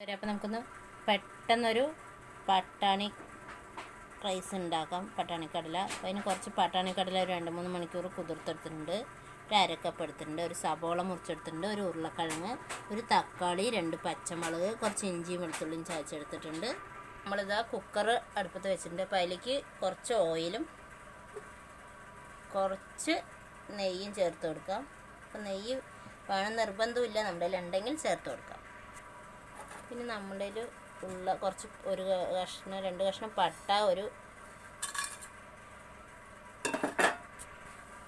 ശരി അപ്പോൾ നമുക്കൊന്ന് പെട്ടെന്നൊരു പട്ടാണി റൈസ് ഉണ്ടാക്കാം. പട്ടാണിക്കടല അപ്പോൾ അതിന് കുറച്ച് പട്ടാണിക്കടല ഒരു രണ്ട് മൂന്ന് മണിക്കൂർ കുതിർത്തെടുത്തിട്ടുണ്ട്. ഒരു അരക്കപ്പ് എടുത്തിട്ടുണ്ട്. ഒരു സബോള മുറിച്ചെടുത്തിട്ടുണ്ട്. ഒരു ഉരുളക്കിഴങ്ങ് ഒരു തക്കാളി രണ്ട് പച്ചമുളക് കുറച്ച് ഇഞ്ചിയും വെളുത്തുള്ളിയും ചായച്ചെടുത്തിട്ടുണ്ട് നമ്മളിതാ കുക്കർ അടുപ്പത്ത് വെച്ചിട്ടുണ്ട്. അപ്പോൾ അതിലേക്ക് കുറച്ച് ഓയിലും കുറച്ച് നെയ്യും ചേർത്ത് കൊടുക്കാം. അപ്പോൾ നെയ്യ് വേണം നിർബന്ധമില്ല. നമ്മുടെ ഉണ്ടെങ്കിൽ ചേർത്ത് കൊടുക്കാം. പിന്നെ നമ്മുടെ ഉള്ള കുറച്ച് ഒരു കഷ്ണം രണ്ട് കഷ്ണം പട്ട ഒരു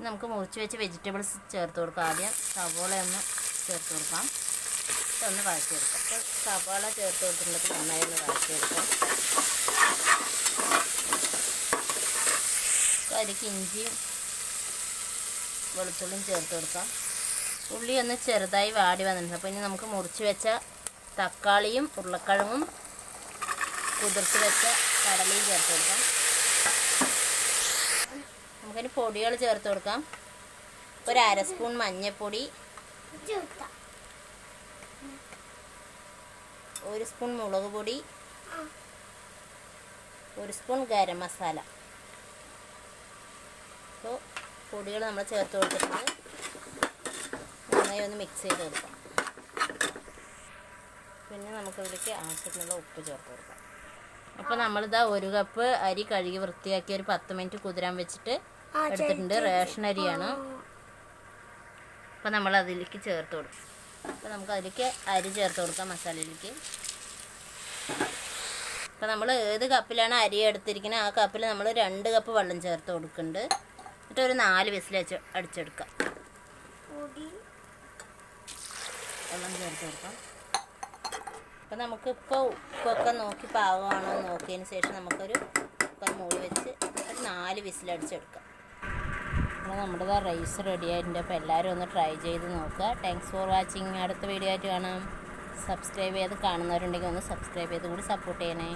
നമുക്ക് മുറിച്ച് വെച്ച് വെജിറ്റബിൾസ് ചേർത്ത് കൊടുക്കാം. ആദ്യം സവോള ഒന്ന് ചേർത്ത് കൊടുക്കാം. ഒന്ന് വഴറ്റി കൊടുക്കാം അപ്പോൾ സവാള ചേർത്ത് കൊടുത്തിട്ടുണ്ടെങ്കിൽ നന്നായി ഒന്ന് അപ്പോൾ അതിലേക്ക് ഇഞ്ചിയും വെളുത്തുള്ളിയും ചേർത്ത് കൊടുക്കാം. ഉള്ളി ഒന്ന് ചെറുതായി വാടി വന്നിട്ടുണ്ട്. അപ്പോൾ ഇനി നമുക്ക് മുറിച്ച് വെച്ച തക്കാളിയും ഉരുളക്കിഴങ്ങും കുതിർത്ത് വെച്ച കടലയും ചേർത്ത് കൊടുക്കാം. നമുക്കതിന് പൊടികൾ ചേർത്ത് കൊടുക്കാം. ഒരു അര സ്പൂൺ മഞ്ഞൾപ്പൊടി ഒരു സ്പൂൺ മുളക് പൊടി. ഒരു സ്പൂൺ ഗരം മസാല. അപ്പോൾ പൊടികൾ നമ്മൾ ചേർത്ത് കൊടുത്തിട്ട് നന്നായി ഒന്ന് മിക്സ് ചെയ്ത് കൊടുക്കാം. പിന്നെ നമുക്ക് ഇതിലേക്ക് ആവശ്യത്തിനുള്ള ഉപ്പ് ചേർത്ത് കൊടുക്കാം. അപ്പോൾ നമ്മളിതാ ഒരു കപ്പ് അരി കഴുകി വൃത്തിയാക്കി ഒരു പത്ത് മിനിറ്റ് കുതിരാൻ വെച്ചിട്ട് എടുത്തിട്ടുണ്ട്. റേഷൻ അരിയാണ്. അപ്പോൾ നമ്മൾ അതിലേക്ക് ചേർത്ത് കൊടുക്കും. അപ്പോൾ നമുക്ക് അതിലേക്ക് അരി ചേർത്ത് കൊടുക്കാം മസാലയിലേക്ക്. അപ്പോൾ നമ്മൾ ഏത് കപ്പിലാണ് അരി എടുത്തിരിക്കുന്നത്? ആ കപ്പിൽ നമ്മൾ രണ്ട് കപ്പ് വെള്ളം ചേർത്ത് കൊടുക്കുന്നുണ്ട്. എന്നിട്ട് ഒരു നാല് വിസിൽ വെച്ച് അടിച്ചെടുക്കാം. വെള്ളം ചേർത്ത് കൊടുക്കാം. അപ്പോൾ നമുക്കിപ്പോൾ ഉപ്പൊക്കെ നോക്കി പാകമാണോ എന്ന് നോക്കിയതിന് ശേഷം നമുക്കൊരു കുക്കർ മൂടി വെച്ച് ഒരു നാല് വിസിലടിച്ചെടുക്കാം. അപ്പോൾ നമ്മുടെ റൈസ് റെഡി ആയിട്ടുണ്ട്. അപ്പോൾ എല്ലാവരും ഒന്ന് ട്രൈ ചെയ്ത് നോക്കുക. താങ്ക്സ് ഫോർ വാച്ചിങ് അടുത്ത വീഡിയോ ആയിട്ട് കാണാം. സബ്സ്ക്രൈബ് ചെയ്ത് കാണുന്നവരുണ്ടെങ്കിൽ ഒന്ന് സബ്സ്ക്രൈബ് ചെയ്ത് കൂടി സപ്പോർട്ട് ചെയ്യണേ.